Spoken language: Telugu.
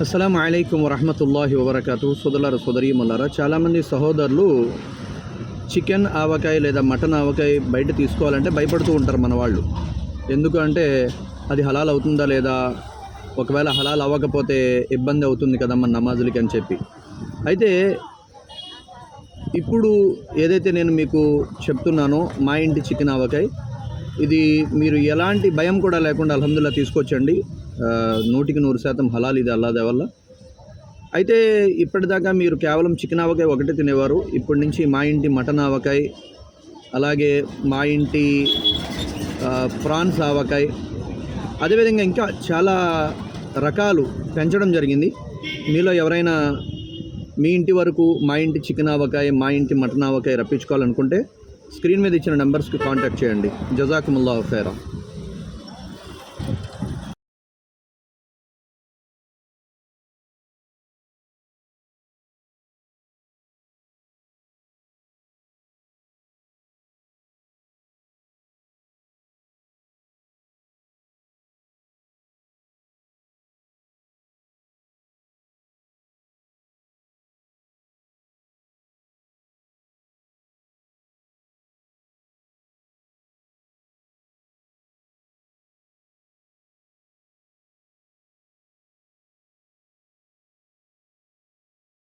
అస్సలం అయికం వరహమతుల్లాహి వబర్కాతు సోదరీ సోదరీమల్లారా చాలామంది సహోదరులు చికెన్ ఆవకాయ లేదా మటన్ ఆవకాయ బయట తీసుకోవాలంటే భయపడుతూ ఉంటారు మన వాళ్ళు ఎందుకంటే అది హలాల్ అవుతుందా లేదా? ఒకవేళ హలాల్ అవ్వకపోతే ఇబ్బంది అవుతుంది కదా మన నమాజులకి అని చెప్పి. అయితే ఇప్పుడు ఏదైతే నేను మీకు చెప్తున్నానో మా ఇంటి చికెన్ ఆవకాయ ఇది మీరు ఎలాంటి భయం కూడా లేకుండా అల్హమ్దుల్లా తీసుకొచ్చండి. నూటికి నూరు శాతం హలాల్ ఇది అల్లాదే వల్ల. అయితే ఇప్పటిదాకా మీరు కేవలం చికెన్ ఆవకాయ ఒకటే తినేవారు. ఇప్పటి నుంచి మా ఇంటి మటన్ ఆవకాయ అలాగే మా ఇంటి ప్రాన్స్ ఆవకాయ అదేవిధంగా ఇంకా చాలా రకాలు పెంచడం జరిగింది. మీలో ఎవరైనా మీ ఇంటి వరకు మా ఇంటి చికెన్ ఆవకాయ మా ఇంటి మటన్ ఆవకాయ రప్పించుకోవాలనుకుంటే స్క్రీన్ మీద ఇచ్చిన నెంబర్స్కి కాంటాక్ట్ చేయండి. జజాకుముల్లా ఖైరా